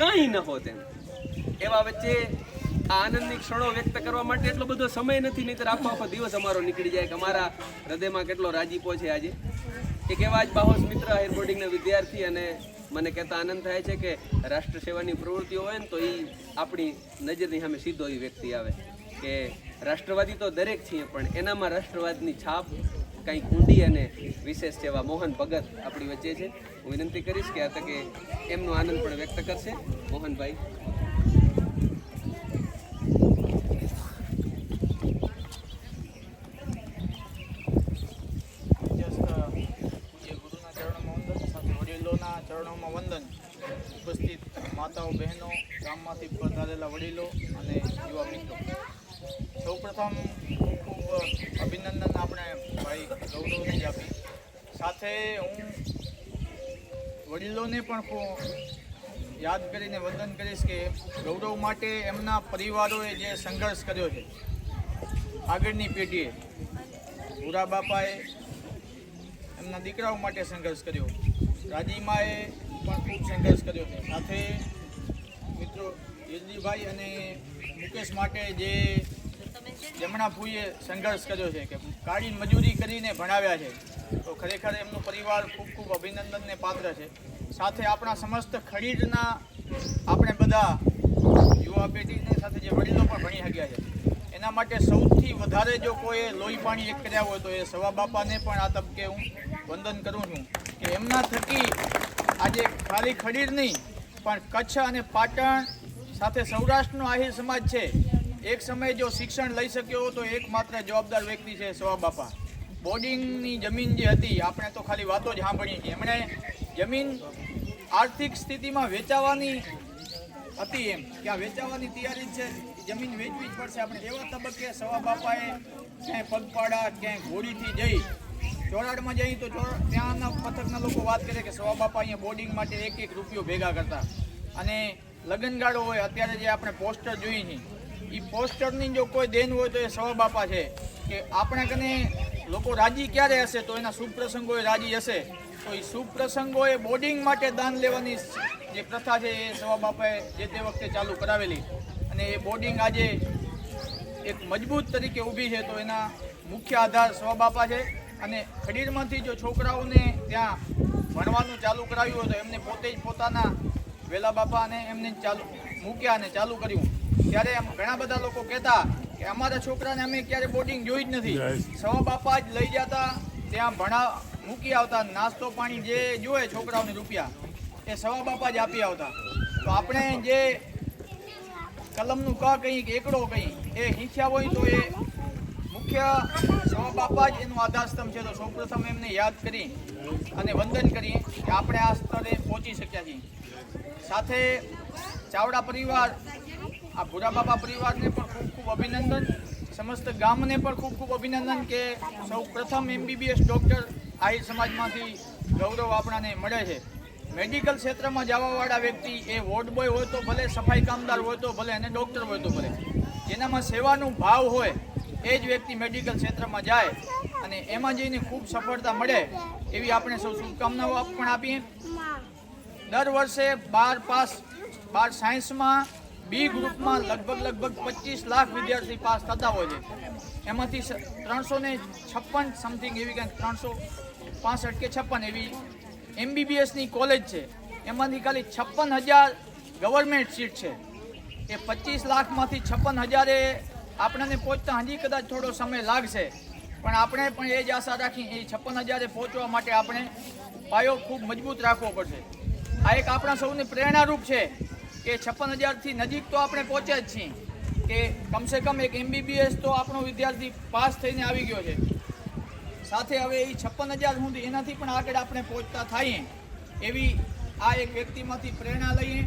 કાંઈ ન હોત એમ. એવા વચ્ચે આ આનંદની ક્ષણો વ્યક્ત કરવા માટે એટલો બધો સમય નથી નહીં આખો આખો દિવસ અમારો નીકળી જાય કે અમારા હૃદયમાં કેટલો રાજીપો છે આજે. એક એવા જ બાહોશ મિત્ર હાયર વિદ્યાર્થી અને મને કહેતા આનંદ થાય છે કે રાષ્ટ્ર સેવાની પ્રવૃત્તિઓ હોય ને તો એ આપણી નજરની સામે સીધો એ વ્યક્તિ આવે. કે રાષ્ટ્રવાદી તો દરેક છીએ, પણ એનામાં રાષ્ટ્રવાદની છાપ કંઈક ઊંડી અને વિશેષ જેવા મોહન ભગત આપણી વચ્ચે છે. હું વિનંતી કરીશ કે આ તકે એમનો આનંદ પણ વ્યક્ત કરશે. મોહનભાઈ. ચરણોમાં વંદન ઉપસ્થિત માતાઓ, બહેનો, ગામમાંથી પધારેલા વડીલો અને યુવા મિત્રો. સૌપ્રથમ ખૂબ ખૂબ અભિનંદન ભાઈ ગૌરવને આપી સાથે હું વડીલોને પણ યાદ કરીને વંદન કરીશ કે ગૌરવ માટે એમના પરિવારોએ જે સંઘર્ષ કર્યો છે, આગળની પેઢીએ, ભૂરા બાપાએ એમના દીકરાઓ માટે સંઘર્ષ કર્યો, રાજીમાએ પણ ખૂબ સંઘર્ષ કર્યો છે. સાથે મિત્રો યજદીભાઈ અને મુકેશ માટે જે જમણા ફૂઈએ સંઘર્ષ કર્યો છે કે કાળી મજૂરી કરીને ભણાવ્યા છે, તો ખરેખર એમનો પરિવાર ખૂબ ખૂબ અભિનંદનને પાત્ર છે. સાથે આપણા સમસ્ત ખડીરના આપણે બધા યુવા પેઢીને સાથે જે વડીલો પણ ભણી શક્યા છે. એના માટે સૌથી વધારે જો કોઈ લોહી પાણી એક કર્યા હોય તો એ સવા બાપાને પણ આ તબકે હું વંદન કરું છું કે એમના થકી આજે ખાલી ખડીર નહીં, પણ કચ્છ અને પાટણ સાથે સૌરાષ્ટ્રનો આહિર સમાજ છે. એક સમયે જો શિક્ષણ લઈ શક્યો તો એકમાત્ર જવાબદાર વ્યક્તિ છે સવા બાપા. બોર્ડિંગની જમીન જે હતી, આપણે તો ખાલી વાતો જ સાંભળી છે એમણે જમીન આર્થિક સ્થિતિમાં વેચાવાની હતી એમ. કે આ વેચાવાની તૈયારી છે જમીન વેચવી જ પડશે. આપણે એવા તબક્કે સવા બાપાએ ક્યાંય પગપાળા, ક્યાંય ઘોડીથી જઈ ચોરાડમાં જઈ તો ત્યાંના પથકના લોકો વાત કરે કે સવા બાપા અહીંયા બોર્ડિંગ માટે એક એક રૂપિયો ભેગા કરતા. અને લગનગાળો હોય, અત્યારે જે આપણે પોસ્ટર જોઈએ છીએ એ પોસ્ટરની જો કોઈ દેન હોય તો એ સવા બાપા છે કે આપણે કને લોકો રાજી ક્યારે હશે તો એના શુભ પ્રસંગોએ રાજી હશે. તો એ શુભ પ્રસંગોએ બોર્ડિંગ માટે દાન લેવાની જે પ્રથા છે એ સવા બાપાએ જે તે વખતે ચાલુ કરાવેલી. અને એ બોર્ડિંગ આજે એક મજબૂત તરીકે ઊભી છે તો એના મુખ્ય આધાર સવા બાપા છે. અને ખડીરમાંથી જો છોકરાઓને ત્યાં ભણવાનું ચાલુ કરાવ્યું હોય તો એમને પોતે જ પોતાના વેલા બાપા અને એમને ચાલુ મૂક્યા અને ચાલુ કર્યું. ત્યારે એમ ઘણા બધા લોકો કહેતા કે અમારા છોકરાને અમે ક્યારે બોટિંગ જોઈ જ નથી. સવા બાપા જ લઈ જતા ત્યાં ભણા મૂકી આવતા નાસ્તો પાણી જે જોવે છોકરાઓને રૂપિયા એ સવા બાપા જ આપી આવતા. તો આપણે જે કલમનું ક કંઈ કે એકડો કંઈ એ હિંચ્યા હોય તો એ મુખ્ય સવા બાપા જ એનું આધારસ્તંભ છે. તો સૌપ્રથમ એમને યાદ કરી અને વંદન કરીએ કે આપણે આ સ્તરે પહોંચી શક્યા છીએ. સાથે ચાવડા પરિવાર આ ભૂરા બાપા પરિવારને પણ ખૂબ ખૂબ અભિનંદન. સમસ્ત ગામને પણ ખૂબ ખૂબ અભિનંદન કે સૌ પ્રથમ એમબીબીએસ ડૉક્ટર આહિર સમાજમાંથી ગૌરવ આપણાને મળે છે. મેડિકલ ક્ષેત્રમાં જવાવાળા વ્યક્તિ એ વોર્ડ બોય હોય તો ભલે, સફાઈ કામદાર હોય તો ભલે અને ડૉક્ટર હોય તો ભલે. જેનામાં સેવાનું ભાવ હોય એ જ વ્યક્તિ મેડિકલ ક્ષેત્રમાં જાય અને એમાં જઈને ખૂબ સફળતા મળે એવી આપણે સૌ શુભકામનાઓ પણ આપીએ. દર વર્ષે બાર પાસ, બાર સાયન્સમાં બી ગ્રુપમાં લગભગ લગભગ પચીસ લાખ વિદ્યાર્થી પાસ થતા હોય છે. એમાંથી ત્રણસો ને છપ્પન સમથિંગ એવી કંઈક ત્રણસો પાસઠ કે છપ્પન એવી એમબીબીએસની કોલેજ છે. એમાંથી ખાલી છપ્પન હજાર ગવર્મેન્ટ સીટ છે. એ પચીસ લાખમાંથી છપ્પન હજારે આપણને પહોંચતા હજી કદાચ થોડો સમય લાગશે. પણ આપણે પણ એ જ આશા રાખી એ છપ્પન હજારે પહોંચવા માટે આપણે પાયો ખૂબ મજબૂત રાખવો પડશે. આ એક આપણા સૌને પ્રેરણારૂપ છે. કે છપ્પન હજારથી નજીક તો આપણે પહોંચ્યા જ છીએ. કે કમસે કમ એક એમબીબીએસ તો આપણો વિદ્યાર્થી પાસ થઈને આવી ગયો છે. સાથે હવે એ છપ્પન હજાર સુધી એનાથી પણ આગળ આપણે પહોંચતા થઈએ. એવી આ એક વ્યક્તિમાંથી પ્રેરણા લઈએ.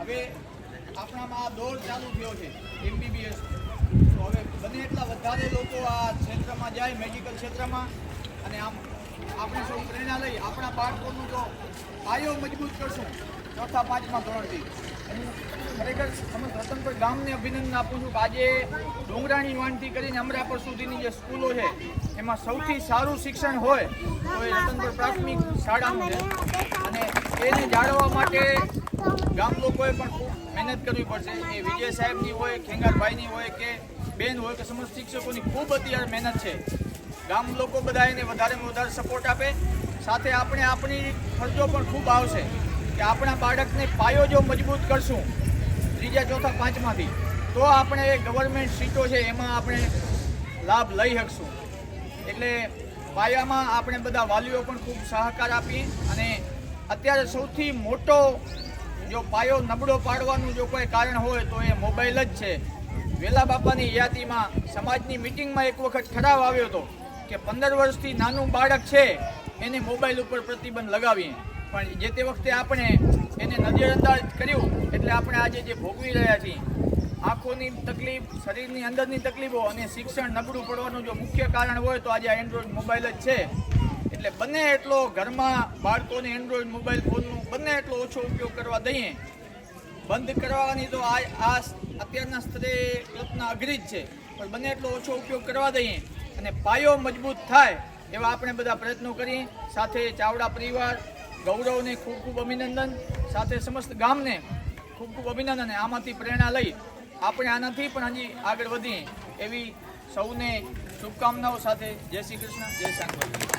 હવે આપણામાં આ દોર ચાલુ થયો છે એમબીબીએસ તો હવે બને એટલા વધારે લોકો આ ક્ષેત્રમાં જાય, મેડિકલ ક્ષેત્રમાં. અને આમ આપણે સૌ પ્રેરણા લઈ આપણા બાળકોનું તો પાયો મજબૂત કરશું. ચોથા પાંચમા ધોરણથી. ખરેખર ખરેખર રતન રતનપુર ગામને અભિનંદન આપું છું કે આજે ડુંગરાણી વાનથી કરીને અમરાપર સુધીની જે સ્કૂલો છે, એમાં સૌથી સારું શિક્ષણ હોય તો એ રતનપુર પ્રાથમિક શાળાનું છે. અને એને જાળવવા માટે ગામ લોકોએ પણ ખૂબ મહેનત કરવી પડશે. એ વિજય સાહેબની હોય, ખેંગારભાઈની હોય કે બેન હોય કે સમસ્ત શિક્ષકોની ખૂબ અત્યારે મહેનત છે. ગામ લોકો બધા એને વધારેમાં વધારે સપોર્ટ આપે. સાથે આપણે આપણી ખર્ચો પણ ખૂબ આવશે. કે આપણા બાળકને પાયો જો મજબૂત કરશું, ત્રીજા ચોથા પાંચમાંથી, તો આપણે ગવર્મેન્ટ સીટો છે એમાં આપણે લાભ લઈ શકશું. એટલે પાયામાં આપણે બધા વાલીઓ પણ ખૂબ સહકાર આપી અને અત્યારે સૌથી મોટો જો પાયો નબળો પાડવાનું જો કોઈ કારણ હોય તો એ મોબાઈલ જ છે. વેલા બાપાની યાદીમાં સમાજની મિટિંગમાં એક વખત ઠરાવ આવ્યો હતો કે પંદર વર્ષથી નાનું બાળક છે, એને મોબાઈલ ઉપર પ્રતિબંધ લગાવીએ. પણ જે તે વખતે આપણે એને નજરઅંદાજ કર્યું, એટલે આપણે આજે જે ભોગવી રહ્યા છીએ, આંખોની તકલીફ, શરીરની અંદરની તકલીફો અને શિક્ષણ નબળું પડવાનું જો મુખ્ય કારણ હોય તો આજે એન્ડ્રોઈડ મોબાઈલ જ છે. એટલે બને એટલો ઘરમાં બાળકોને એન્ડ્રોઈડ મોબાઈલ ફોનનો બને એટલો ઓછો ઉપયોગ કરવા દઈએ. બંધ કરવાની તો આ આ અત્યારના સ્તરે કલ્પના અઘરી જ છે, પણ બને એટલો ઓછો ઉપયોગ કરવા દઈએ અને પાયો મજબૂત થાય એવા આપણે બધા પ્રયત્નો કરીએ. સાથે ચાવડા પરિવાર ગૌરવને ખૂબ ખૂબ અભિનંદન. સાથે સમસ્ત ગામને ખૂબ ખૂબ અભિનંદન અને આમાંથી પ્રેરણા લઈ આપણે આનાથી પણ હજી આગળ વધીએ એવી સૌને શુભકામનાઓ સાથે જય શ્રી કૃષ્ણ, જય શાંતિ